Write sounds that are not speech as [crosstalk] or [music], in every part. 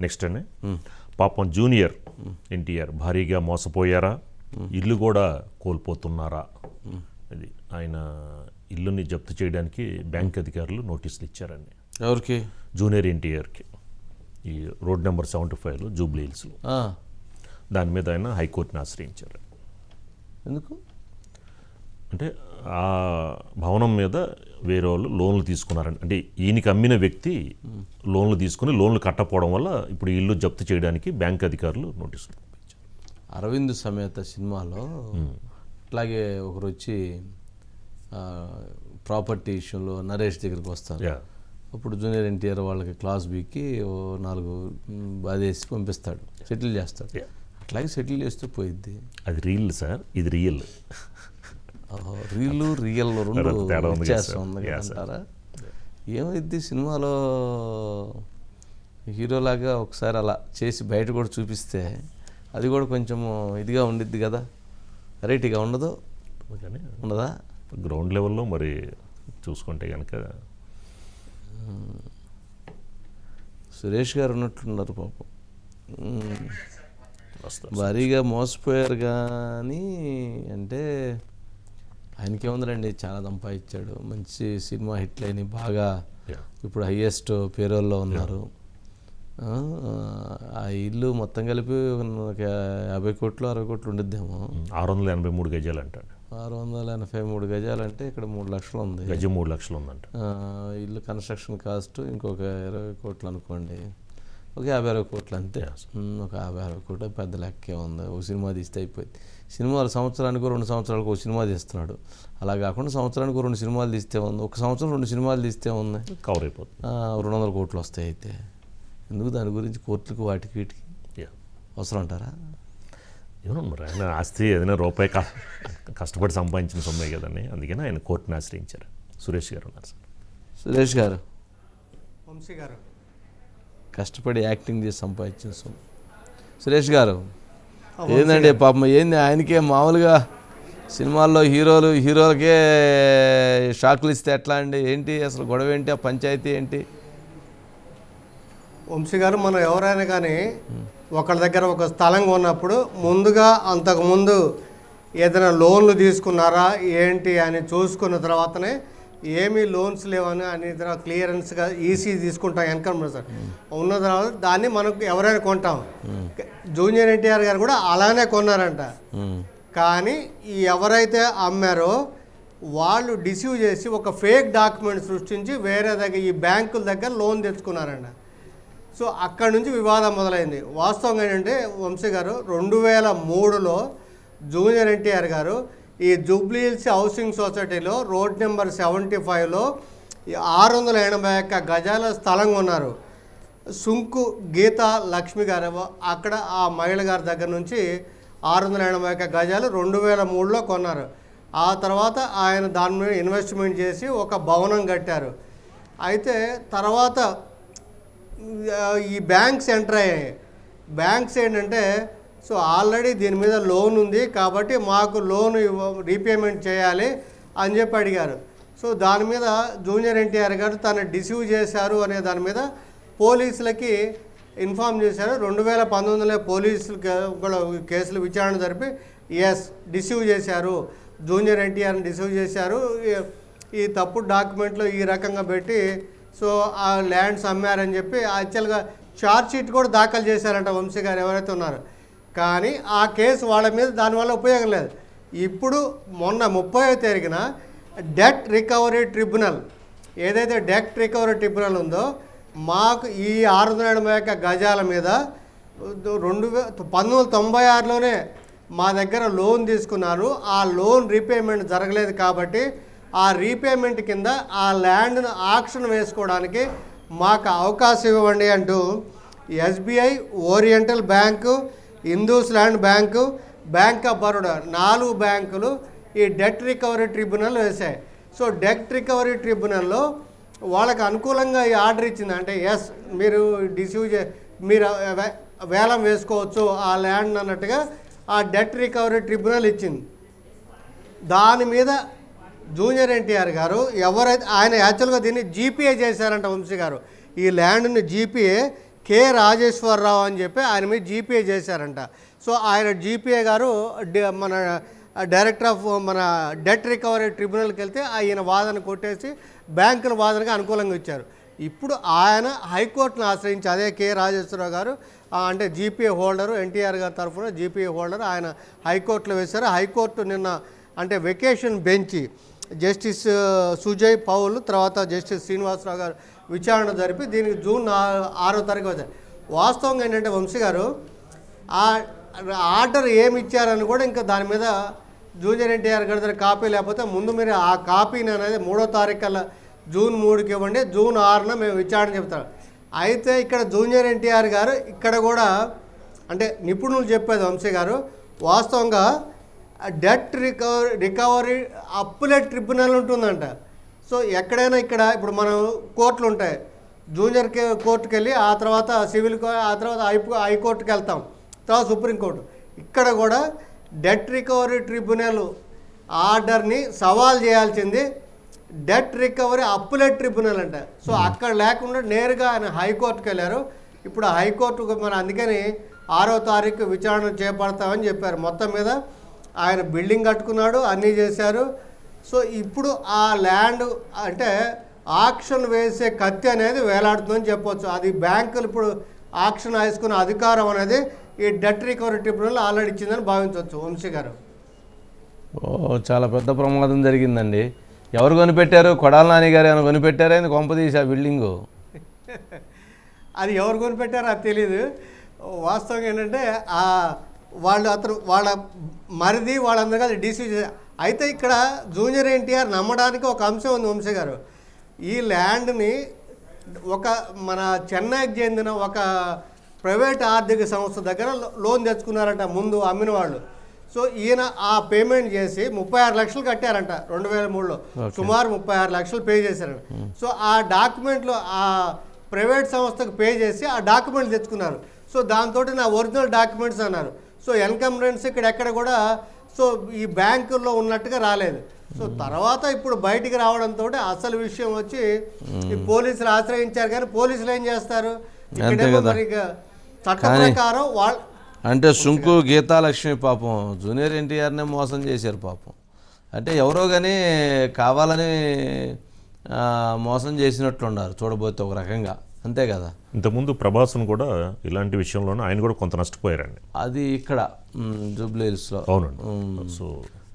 Next అండి పాపం junior NTR భారీగా మోసపోయారా? ఇల్లు కూడా కోల్పోతున్నారా? అది ఆయన ఇల్లుని జప్తు చేయడానికి బ్యాంక్ అధికారులు నోటీసులు ఇచ్చారండి. ఎవరికి? జూనియర్ ఎన్టీఆర్కి. ఈ రోడ్ నెంబర్ సెవెంటీ ఫైవ్లో జూబ్లీ హిల్స్లో దాని మీద ఆయన హైకోర్టుని ఆశ్రయించారు. ఎందుకు? అంటే ఆ భవనం మీద వేరే వాళ్ళు లోన్లు తీసుకున్నారండి అంటే ఈయనకి అమ్మిన వ్యక్తి లోన్లు తీసుకుని లోన్లు కట్టకపోవడం వల్ల ఇప్పుడు ఇల్లు జప్తు చేయడానికి బ్యాంక్ అధికారులు నోటీసులు పంపించారు. అరవింద్ సమేత సినిమాలో అట్లాగే ఒకరు వచ్చి ప్రాపర్టీ ఇష్యూలో నరేష్ దగ్గరికి వస్తారు. అప్పుడు జూనియర్ ఎన్టీఆర్ వాళ్ళకి క్లాస్ బీకి ఓ నాలుగు బాధేసి పంపిస్తాడు. సెటిల్ చేస్తాడు. అట్లాగే సెటిల్ చేస్తూ పోయిద్ది. అది రీల్ సార్ ఇది రియల్. రీలు రియల్ రెండు వ్యత్యాసం. ఉంది అంటారా? ఏమైద్ది సినిమాలో హీరోలాగా ఒకసారి అలా చేసి బయట కూడా చూపిస్తే అది కూడా కొంచెం ఇదిగా ఉండిద్ది కదా? వెరైటీగా ఉండదు? ఉండదా? గ్రౌండ్ లెవెల్లో మరి చూసుకుంటే కనుక సురేష్ గారు ఉన్నట్లున్నారు పాపం. భారీగా మోసపోయారు కానీ అంటే ఆయనకేముందండి చాలా సంపాదించాడు. మంచి సినిమా హిట్లు అయినాయి బాగా. ఇప్పుడు హయ్యెస్ట్ పేరోల్లో ఉన్నారు. ఆ, ఇల్లు మొత్తం కలిపి ఒక యాభై కోట్లు అరవై కోట్లు ఉండిద్దేమో. ఆరు వందల ఎనభై మూడు గజాలు అంటాడు. ఆరు వందల ఎనభై మూడు గజాలంటే ఇక్కడ మూడు లక్షలు ఉంది. గజం మూడు లక్షలు ఉందంట. ఇల్లు కన్స్ట్రక్షన్ కాస్ట్ ఇంకొక ఇరవై కోట్లు అనుకోండి. ఒక యాభై అరవై కోట్లు అంతే. ఉమ్, ఒక యాభై అరవై కోట్లు పెద్ద లెక్కే ఉంది. ఒక సినిమా తీస్తే అయిపోయింది. సినిమాలు సంవత్సరానికి రెండు సంవత్సరాలకు ఒక సినిమా తీస్తున్నాడు. అలా కాకుండా సంవత్సరానికి రెండు సినిమాలు తీస్తే ఉంది. ఒక సంవత్సరం రెండు సినిమాలు తీస్తే ఉంది. కవర్ అయిపోతుంది. ఆ, రెండు వందల కోట్లు వస్తాయి అయితే. ఎందుకు దాని గురించి కోర్టులకు వాటికి వీటికి? అవసరం అంటారా? ఏమన్నా మరి ఆయన ఆస్తి ఏదైనా రూపాయి కష్టపడి సంపాదించిన సొమ్మే కదండి. అందుకని ఆయన కోర్టుని ఆశ్రయించారు. సురేష్ గారు ఉన్నారు సార్. సురేష్ గారు. వంశీ గారు. కష్టపడి యాక్టింగ్ చేసి సంపాదించిన సొమ్ము. సురేష్ గారు. ఏందండి పాపం? ఏంది? ఆయనకే మామూలుగా సినిమాల్లో హీరోలు హీరోలకే షాకులు ఇస్తే ఎట్లా అండి? ఏంటి? అసలు గొడవ ఏంటి? ఆ పంచాయతీ ఏంటి? వంశీ గారు మనం ఎవరైనా కానీ ఒకళ్ళ దగ్గర ఒక స్థలం కొన్నప్పుడు ముందుగా అంతకుముందు ఏదైనా లోన్లు తీసుకున్నారా ఏంటి అని చూసుకున్న తర్వాతనే ఏమీ లోన్స్ లేవని అని తర్వాత క్లియరెన్స్గా ఈసీ తీసుకుంటాం ఎన్కమ్ సార్. ఉన్న తర్వాత దాన్ని మనకు ఎవరైనా కొంటాం. జూనియర్ ఎన్టీఆర్ గారు కూడా అలానే కొన్నారంట. కానీ ఈ ఎవరైతే అమ్మారో వాళ్ళు డిసీవ్ చేసి ఒక ఫేక్ డాక్యుమెంట్ సృష్టించి వేరే దగ్గర ఈ బ్యాంకుల దగ్గర లోన్ తెచ్చుకున్నారంట. సో అక్కడ నుంచి వివాదం మొదలైంది. వాస్తవంగా ఏంటంటే వంశీ గారు రెండు వేల మూడులో జూనియర్ ఎన్టీఆర్ గారు ఈ జూబ్లీహిల్స్ హౌసింగ్ సొసైటీలో రోడ్ నెంబర్ సెవెంటీ ఫైవ్లో ఆరు వందల ఎనభై ఒక్క గజాల స్థలం కొన్నారు. సుంకు గీత లక్ష్మి గారు అక్కడ ఆ మహిళ గారి దగ్గర నుంచి ఆరు వందల ఎనభై ఒక్క గజాలు రెండు వేల మూడులో కొన్నారు. ఆ తర్వాత ఆయన దాని మీద ఇన్వెస్ట్మెంట్ చేసి ఒక భవనం కట్టారు. అయితే తర్వాత ఈ బ్యాంక్స్ ఎంటర్ అయ్యాయి. బ్యాంక్స్ ఏంటంటే సో ఆల్రెడీ దీని మీద లోన్ ఉంది కాబట్టి మాకు లోన్ ఇవ్వ రీపేమెంట్ చేయాలి అని చెప్పి అడిగారు. సో దాని మీద జూనియర్ ఎన్టీఆర్ గారు తను డిసీవ్ చేశారు అనే దాని మీద పోలీసులకి ఇన్ఫామ్ చేశారు. రెండు వేల పంతొమ్మిదిలో పోలీసులు కూడా కేసులు విచారణ జరిపి ఎస్ డిసీవ్ చేశారు. జూనియర్ ఎన్టీఆర్ని డిసీవ్ చేశారు. ఈ- తప్పు డాక్యుమెంట్లు ఈ రకంగా పెట్టి సో ఆ ల్యాండ్స్ అమ్మారని చెప్పి యాక్చువల్గా ఛార్జ్ షీట్ కూడా దాఖలు చేశారంట వంశీ గారు ఎవరైతే ఉన్నారో. కానీ ఆ కేసు వాళ్ళ మీద దానివల్ల ఉపయోగం లేదు. ఇప్పుడు మొన్న ముప్పై తారీఖున డెట్ రికవరీ ట్రిబ్యునల్ ఏదైతే డెట్ రికవరీ ట్రిబ్యునల్ ఉందో మాకు ఈ ఆరు వందల ఎనభై ఒక్క గజాల మీద రెండు వే పంతొమ్మిది వందల తొంభై ఆరులోనే మా దగ్గర లోన్ తీసుకున్నారు. ఆ లోన్ రీపేమెంట్ జరగలేదు కాబట్టి ఆ రీపేమెంట్ కింద ఆ ల్యాండ్ను ఆక్షన్ వేసుకోవడానికి మాకు అవకాశం ఇవ్వండి అంటూ SBI oriental bank IndusInd bank bank of Baroda నాలుగు బ్యాంకులు ఈ డెట్ రికవరీ ట్రిబ్యునల్ వేశాయి. సో డెట్ రికవరీ ట్రిబ్యునల్లో వాళ్ళకి అనుకూలంగా ఈ ఆర్డర్ ఇచ్చింది. అంటే ఎస్ మీరు డిసీవ్ చే మీరు వేలం వేసుకోవచ్చు ఆ ల్యాండ్ అన్నట్టుగా ఆ డెట్ రికవరీ ట్రిబ్యునల్ ఇచ్చింది. దాని మీద జూనియర్ ఎన్టీఆర్ గారు ఎవరైతే ఆయన యాక్చువల్గా దీన్ని జీపీఏ చేశారంట వంశీ గారు. ఈ ల్యాండ్ని జీపీఏ కె రాజేశ్వరరావు అని చెప్పి ఆయన మీద జీపీఏ చేశారంట. సో ఆయన జీపీఏ గారు మన డైరెక్టర్ ఆఫ్ మన డెట్ రికవరీ ట్రిబ్యునల్కి వెళ్తే ఆయన వాదన కొట్టేసి బ్యాంకుల వాదనగా అనుకూలంగా ఇచ్చారు. ఇప్పుడు ఆయన హైకోర్టును ఆశ్రయించి అదే కె రాజేశ్వరరావు గారు అంటే జీపీఏ హోల్డరు ఎన్టీఆర్ గారి తరఫున జీపీఏ హోల్డర్ ఆయన హైకోర్టులో వేశారు. హైకోర్టు నిన్న అంటే vacation bench justice Sujay Paul తర్వాత జస్టిస్ శ్రీనివాసరావు గారు విచారణ జరిపి దీనికి జూన్ ఆరో తారీఖు వచ్చాయి వాస్తవంగా ఏంటంటే వంశీ గారు ఆ ఆర్డర్ ఏమి ఇచ్చారని కూడా ఇంకా దాని మీద జూనియర్ ఎన్టీఆర్ గారి దగ్గర కాపీ లేకపోతే ముందు మీరు ఆ కాపీని అనేది మూడో తారీఖు కల్లా జూన్ మూడుకి ఇవ్వండి జూన్ ఆరున మేము విచారణ చెప్తాం. అయితే ఇక్కడ జూనియర్ ఎన్టీఆర్ గారు ఇక్కడ కూడా అంటే నిపుణులు చెప్పేది వంశీ గారు వాస్తవంగా debt recovery recovery appellate tribunal ఉంటుందంట. సో ఎక్కడైనా ఇక్కడ ఇప్పుడు మనం కోర్టులు ఉంటాయి. జూనియర్ కే కోర్టుకి వెళ్ళి ఆ తర్వాత సివిల్ ఆ తర్వాత హై హైకోర్టుకి వెళ్తాం. తర్వాత సుప్రీంకోర్టు ఇక్కడ కూడా డెట్ రికవరీ ట్రిబ్యునల్ ఆర్డర్ని సవాల్ చేయాల్సింది. డెట్ రికవరీ అప్పులెట్ ట్రిబ్యునల్ అంట. సో అక్కడ లేకుండా నేరుగా ఆయన హైకోర్టుకి వెళ్ళారు. ఇప్పుడు హైకోర్టు మన అందుకని ఆరో తారీఖు విచారణ చేపడతామని చెప్పారు. మొత్తం మీద ఆయన బిల్డింగ్ కట్టుకున్నాడు అన్నీ చేశారు. సో ఇప్పుడు ఆ ల్యాండ్ అంటే ఆక్షన్ వేసే కత్తి అనేది వేలాడుతుందని చెప్పొచ్చు. అది బ్యాంకులు ఇప్పుడు ఆక్షన్ వేసుకునే అధికారం అనేది ఈ డెట్ రికవరీ ట్రిబ్యునల్ ఆల్రెడీ ఇచ్చిందని భావించవచ్చు. వంశీ గారు. ఓ చాలా పెద్ద ప్రమాదం జరిగిందండి. ఎవరు కొనిపెట్టారు? కొడాల నాని గారు ఏమైనా కొనిపెట్టారా? ఆయన కొంపదీసి ఆ బిల్డింగు? [laughs] అది ఎవరు కొనిపెట్టారో అది తెలియదు వాస్తవంగా ఏంటంటే వాళ్ళు అతను వాళ్ళ మరిది వాళ్ళందరూ కలిసి డీసీ అయితే ఇక్కడ జూనియర్ ఎన్టీఆర్ నమ్మడానికి ఒక అంశం ఉంది వంశీ గారు. ఈ ల్యాండ్ని ఒక మన చెన్నైకి చెందిన ఒక ప్రైవేట్ ఆర్థిక సంస్థ దగ్గర లోన్ తెచ్చుకున్నారంట ముందు అమ్మిన వాళ్ళు. సో ఈయన ఆ పేమెంట్ చేసి ముప్పై ఆరు లక్షలు కట్టారంట రెండు వేల మూడులో. సుమారు ముప్పై ఆరు లక్షలు పే చేశారంట సో ఆ డాక్యుమెంట్లో ఆ ప్రైవేట్ సంస్థకు పే చేసి ఆ డాక్యుమెంట్ తెచ్చుకున్నారు. సో దాంతో నా ఒరిజినల్ డాక్యుమెంట్స్ అన్నారు. సో ఎన్కంబరెన్స్ ఇక్కడ ఎక్కడ కూడా సో ఈ బ్యాంకుల్లో ఉన్నట్టుగా రాలేదు. సో తర్వాత ఇప్పుడు బయటికి రావడంతో అసలు విషయం వచ్చి ఈ పోలీసులు ఆశ్రయించారు కానీ పోలీసులు ఏం చేస్తారు? చట్ట ప్రకారం వాళ్ళ అంటే సుంకు గీతాలక్ష్మి పాపం జూనియర్ ఎన్టీఆర్నే మోసం చేశారు పాపం. అంటే ఎవరో కానీ కావాలని మోసం చేసినట్లున్నారు చూడబోతే ఒక రకంగా. అంతే కదా. ఇంతకుముందు ప్రభాస్ను కూడా ఇలాంటి విషయంలోనే ఆయన కూడా కొంత నష్టపోయారండి. అది ఇక్కడ జూబ్లీ హిల్స్లో అవునండి. సో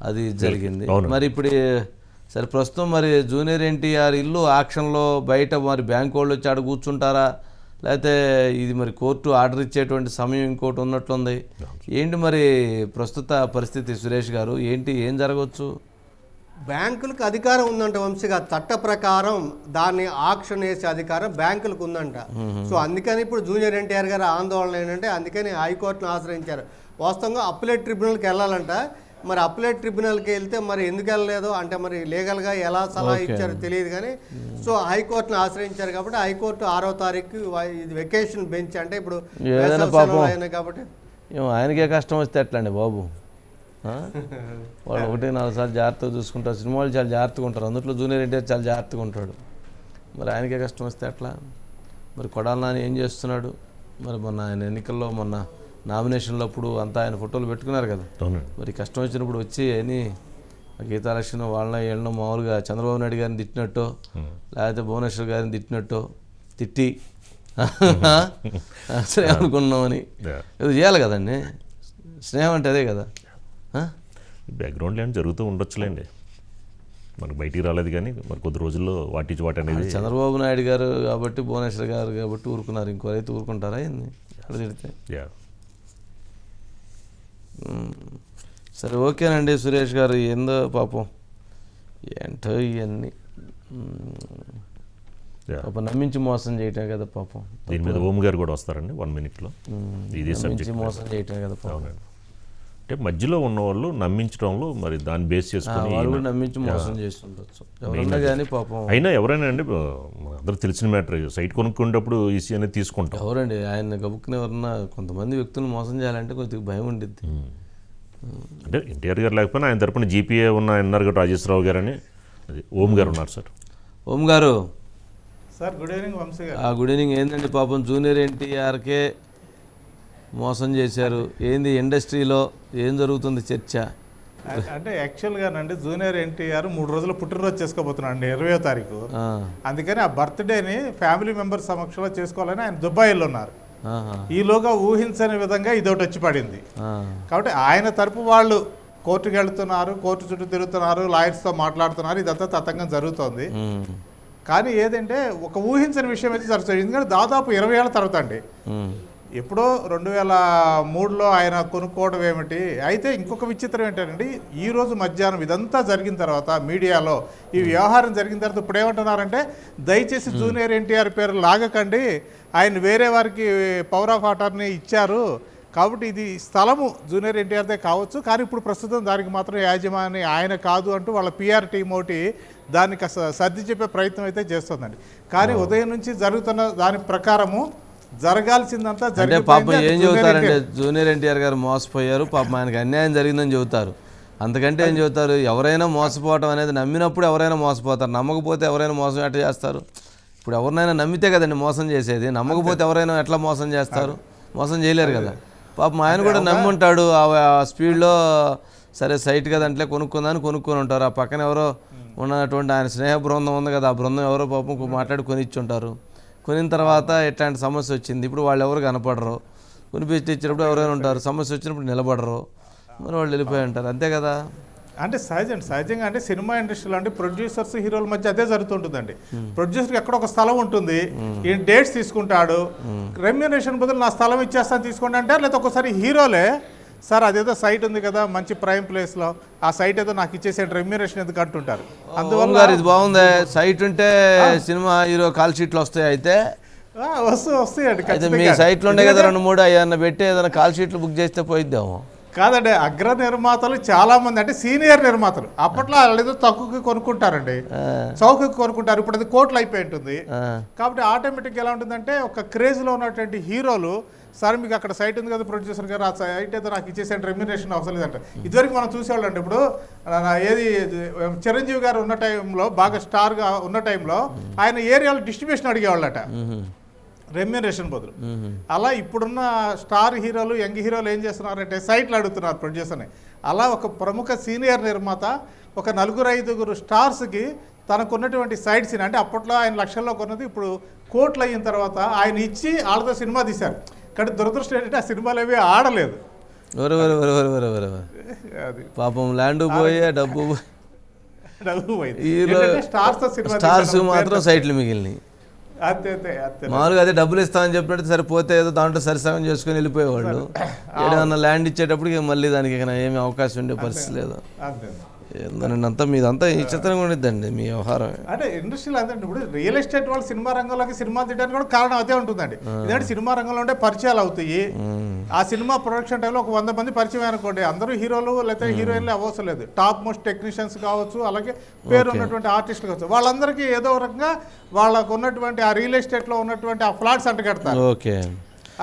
అది జరిగింది. మరి ఇప్పుడు సరే ప్రస్తుతం మరి జూనియర్ ఎన్టీఆర్ ఇల్లు ఆక్షన్లో బయట మరి బ్యాంక్ వాళ్ళు వచ్చి ఆడ కూర్చుంటారా? లేకపోతే ఇది మరి కోర్టు ఆర్డర్ ఇచ్చేటువంటి సమయం ఇంకోటి ఉన్నట్లుంది. ఏంటి మరి ప్రస్తుత పరిస్థితి సురేష్ గారు? ఏంటి ఏం జరగవచ్చు బ్యాంకులకు అధికారం ఉందంట వంశీగా. చట్ట ప్రకారం దాన్ని ఆక్షన్ వేసే అధికారం బ్యాంకులకు ఉందంట. సో అందుకని ఇప్పుడు జూనియర్ ఎన్టీఆర్ గారి ఆందోళన ఏంటంటే అందుకని హైకోర్టును ఆశ్రయించారు. వాస్తవంగా అప్లెట్ ట్రిబ్యునల్కి వెళ్ళాలంట. మరి అప్లెట్ ట్రిబ్యునల్కి వెళ్తే మరి ఎందుకు వెళ్ళలేదు? అంటే మరి లీగల్గా ఎలా సలహా ఇచ్చారో తెలియదు కానీ సో హైకోర్టును ఆశ్రయించారు కాబట్టి హైకోర్టు ఆరో తారీఖు ఇది వెకేషన్ బెంచ్ అంటే ఇప్పుడు కాబట్టి. ఆయనకే కష్టం వస్తే ఎట్లండి బాబు? [laughs] వాళ్ళు ఒకటి నాలుగు సార్లు జాగ్రత్తగా చూసుకుంటారు. సినిమాలు చాలా జాగ్రత్తగా ఉంటారు. అందులో జూనియర్ ఎన్టీఆర్ చాలా జాగ్రత్తగా ఉంటాడు. మరి ఆయనకే కష్టం వస్తే ఎట్లా? మరి కొడాల నాని ఏం చేస్తున్నాడు? మరి మొన్న ఆయన ఎన్నికల్లో మొన్న నామినేషన్లో అప్పుడు అంతా ఆయన ఫోటోలు పెట్టుకున్నారు కదా. మరి కష్టం వచ్చినప్పుడు వచ్చి అని గీతాలక్ష్మి వాళ్ళ వీళ్ళను మామూలుగా చంద్రబాబు నాయుడు గారిని తిట్టినట్టు లేకపోతే భువనేశ్వర్ గారిని తిట్టినట్టు తిట్టి [laughs] సరే అనుకున్నామని. ఏదో చేయాలి కదండి. స్నేహం అంటే అదే కదా. బ్యాక్గ్రౌండ్ ల్యాండ్ జరుగుతూ ఉండొచ్చులేండి. మనకు బయటికి రాలేదు కానీ మరి కొద్ది రోజుల్లో వాటి వాటి అనేది చంద్రబాబు నాయుడు గారు కాబట్టి భువనేశ్వర్ గారు కాబట్టి ఊరుకున్నారు. ఇంకోరైతే ఊరుకుంటారా ఏంది? అక్కడ తిడితే. యా. సరే ఓకేనండి సురేష్ గారు. ఏందో పాపం. ఏంటో ఇవన్నీ పాపం నమ్మించి మోసం చేయటమే కదా పాపం. దీని మీద ఓం గారు కూడా వస్తారండి వన్ మినిట్లో. ఇది మోసం చేయటమే కదా పాపం. అంటే మధ్యలో ఉన్న వాళ్ళు నమ్మించడంలో మరి దాన్ని బేస్ చేసుకుని వాళ్ళు ఈయన- కూడా నమ్మించి మోసం చేస్తుండొచ్చు. ఎవరన్నా కానీ పాపం అయినా ఎవరైనా అండి అందరూ తెలిసిన మ్యాటర్ సైట్ కొనుక్కునేటప్పుడు ఈసీ అనేది తీసుకుంటాం. ఎవరండి? ఆయన గబుక్కుని ఎవరన్నా కొంతమంది వ్యక్తులను మోసం చేయాలంటే కొద్దిగా భయం ఉండిద్ది. అంటే ఎన్టీఆర్ గారు లేకపోయినా ఆయన తరపున జీపీఏ ఉన్న ఎన్ఆర్ గారు రాజేశ్వరరావు గారు అని అది ఓం గారు ఉన్నారు సార్. ఓం గారు. సార్ గుడ్ ఈవినింగ్ వంశీ గారు. ఆ గుడ్ ఈవినింగ్. ఏంటండి పాపం జూనియర్ ఎన్టీఆర్కే మోసం చేశారు. ఏంది ఇండస్ట్రీలో ఏం జరుగుతుంది చర్చ? అంటే యాక్చువల్గా నండి జూనియర్ ఎన్టీఆర్ మూడు రోజులు పుట్టినరోజు చేసుకోబోతున్నాడు అండి ఇరవయో తారీఖు. అందుకని ఆ బర్త్డేని ఫ్యామిలీ మెంబర్స్ సమక్షంలో చేసుకోవాలని ఆయన దుబాయ్లో ఉన్నారు. ఈలోగా ఊహించని విధంగా ఇదొకటి వచ్చి పడింది. కాబట్టి ఆయన తరపు వాళ్ళు కోర్టుకు వెళ్తున్నారు కోర్టు చుట్టూ తిరుగుతున్నారు లాయర్స్తో మాట్లాడుతున్నారు ఇదంతా తతంగం జరుగుతోంది. కానీ ఏదంటే ఒక ఊహించని విషయం అయితే జరుగుతుంది. ఎందుకంటే దాదాపు ఇరవై ఏళ్ళ తర్వాత అండి. ఎప్పుడో రెండు వేల మూడులో ఆయన కొనుక్కోవడం ఏమిటి? అయితే ఇంకొక విచిత్రం ఏంటంటే ఈ రోజు మధ్యాహ్నం ఇదంతా జరిగిన తర్వాత మీడియాలో ఈ వ్యవహారం జరిగిన తర్వాత ఇప్పుడు ఏమంటున్నారంటే దయచేసి జూనియర్ ఎన్టీఆర్ పేరు లాగకండి. ఆయన వేరే వారికి పవర్ ఆఫ్ అటార్నీ ఇచ్చారు. కాబట్టి ఇది స్థలము జూనియర్ ఎన్టీఆర్దే కావచ్చు. కానీ ఇప్పుడు ప్రస్తుతం దానికి మాత్రం యాజమాని ఆయన కాదు అంటూ వాళ్ళ పిఆర్ టీం ఒకటి దాన్ని కాస్త సర్ది చెప్పే ప్రయత్నం అయితే చేస్తుందండి. కానీ ఉదయం నుంచి జరుగుతున్న దాని ప్రకారము జరగాల్సిందంతా అంటే. పాపం ఏం చెబుతారంటే. జూనియర్ ఎన్టీఆర్ గారు మోసపోయారు. పాపం ఆయనకి అన్యాయం జరిగిందని చెబుతారు. అంతకంటే ఏం చెబుతారు? ఎవరైనా మోసపోవటం అనేది నమ్మినప్పుడు ఎవరైనా మోసపోతారు. నమ్మకపోతే ఎవరైనా మోసం ఎట్లా చేస్తారు? ఇప్పుడు ఎవరినైనా నమ్మితే కదండి మోసం చేసేది. నమ్మకపోతే ఎవరైనా ఎట్లా మోసం చేస్తారు? మోసం చేయలేరు కదా. పాపం ఆయన కూడా నమ్మి ఉంటాడు ఆ స్పీడ్లో సరే సైట్ కదా అంటే కొనుక్కుందని కొనుక్కొని ఉంటారు. ఆ పక్కన ఎవరో ఉన్నటువంటి ఆయన స్నేహ బృందం ఉంది కదా. ఆ బృందం ఎవరో పాపం మాట్లాడి కొనిచ్చుంటారు. కొనిన తర్వాత ఇట్లాంటి సమస్య వచ్చింది? ఇప్పుడు వాళ్ళు ఎవరు కనపడరు. కొనిపించి ఇచ్చినప్పుడు ఎవరైనా ఉంటారు. సమస్య వచ్చినప్పుడు నిలబడరు. మరి వాళ్ళు వెళ్ళిపోయి ఉంటారు. అంతే కదా? అంటే సహజం సహజంగా అంటే సినిమా ఇండస్ట్రీలో అంటే ప్రొడ్యూసర్స్ హీరోల మధ్య అదే జరుగుతుంటుందండి. ప్రొడ్యూసర్కి ఎక్కడ ఒక స్థలం ఉంటుంది. ఈ డేట్స్ తీసుకుంటాడు. రెమ్యూనేషన్ బదులు నా స్థలం ఇచ్చేస్తాను తీసుకోండి అంటే లేదా ఒకసారి హీరోలే సార్ అదేదో సైట్ ఉంది కదా మంచి ప్రైమ్ ప్లేస్లో ఆ సైట్ ఏదో నాకు ఇచ్చేసేయండి రెమ్యూనేషన్ ఎందుకు అంటుంటారు? అందువల్ల ఇది బాగుంది. సైట్ ఉంటే సినిమా హీరో కాల్ షీట్లు వస్తాయి అయితే? వస్తూ వస్తాయండి అయితే మీ. సైట్లో ఉండే కదా రెండు మూడు అయ్యన్న పెట్టి ఏదైనా కాల్ షీట్లు బుక్ చేస్తే పోయిద్దాము. కాదండి అగ్ర నిర్మాతలు చాలా మంది అంటే సీనియర్ నిర్మాతలు. అప్పట్లో ఏదో తక్కువకి కొనుక్కుంటారండి. చౌకకి కొనుక్కుంటారు. ఇప్పుడు అది కోట్లు అయిపోయి ఉంటుంది. కాబట్టి ఆటోమేటిక్ ఎలా ఉంటుందంటే ఒక క్రేజ్లో ఉన్నటువంటి హీరోలు సార్ మీకు అక్కడ సైట్ ఉంది కదా ప్రొడ్యూసర్ గారు ఆ సైట్ అయితే నాకు ఇచ్చేసాను రెమ్యునేషన్ అవసరం లేదంట. ఇదివరకు మనం చూసేవాళ్ళం ఇప్పుడు ఏది చిరంజీవి గారు ఉన్న టైంలో బాగా స్టార్గా ఉన్న టైంలో ఆయన ఏరియాలో డిస్ట్రిబ్యూషన్ అడిగేవాళ్ళట. మ్మ్. రెమ్యునరేషన్ బదులు. అలా ఇప్పుడున్న స్టార్ హీరోలు యంగ్ హీరోలు ఏం చేస్తున్నారంటే సైట్లు అడుగుతున్నారు ప్రొడ్యూసర్ని అలా ఒక ప్రముఖ సీనియర్ నిర్మాత ఒక నలుగురు ఐదుగురు స్టార్స్కి తనకున్నటువంటి సీన్ అంటే అప్పట్లో ఆయన లక్షల్లో కొన్నది ఇప్పుడు కోట్లు అయిన తర్వాత ఆయన ఇచ్చి వాళ్ళతో సినిమా తీశారు. కానీ దురదృష్టం ఏంటంటే ఆ సినిమాలు ఏవి ఆడలేదు. పాపం ల్యాండ్ పోయే డబ్బు పోయి స్టార్స్. మాత్రం సైట్లు మిగిలినాయి. మామూలుగా అదే డబ్బులు ఇస్తామని చెప్పినట్టు సరిపోతే ఏదో దాంట్లో సరిసగం చేసుకొని వెళ్ళిపోయేవాళ్ళు. ఏదైనా ల్యాండ్ ఇచ్చేటప్పటికి మళ్ళీ దానికి ఏమీ అవకాశం ఉండే పరిస్థితి లేదు. అంతే మీదంతా ఈ చిత్రంగా ఉండిద్దండి మీ వ్యవహారం అంటే ఇండస్ట్రీలో అంతే ఇప్పుడు రియల్ ఎస్టేట్ వాళ్ళు సినిమా రంగంలోకి సినిమా తీయడానికి కూడా కారణం అదే ఉంటుందండి. ఎందుకంటే సినిమా రంగంలో ఉంటే పరిచయాలు అవుతాయి. ఆ సినిమా ప్రొడక్షన్ టైంలో ఒక వంద మంది పరిచయం అనుకోండి. అందరూ హీరోలు లేకపోతే హీరోయిన్లు అవసరం లేదు. టాప్ మోస్ట్ టెక్నీషియన్స్ కావచ్చు అలాగే పేరు ఉన్నటువంటి ఆర్టిస్టులు కావచ్చు. వాళ్ళందరికీ ఏదో రకంగా వాళ్ళకు ఉన్నటువంటి ఆ రియల్ ఎస్టేట్లో ఉన్నటువంటి ఆ ఫ్లాట్స్ అంటగడతారు ఓకే.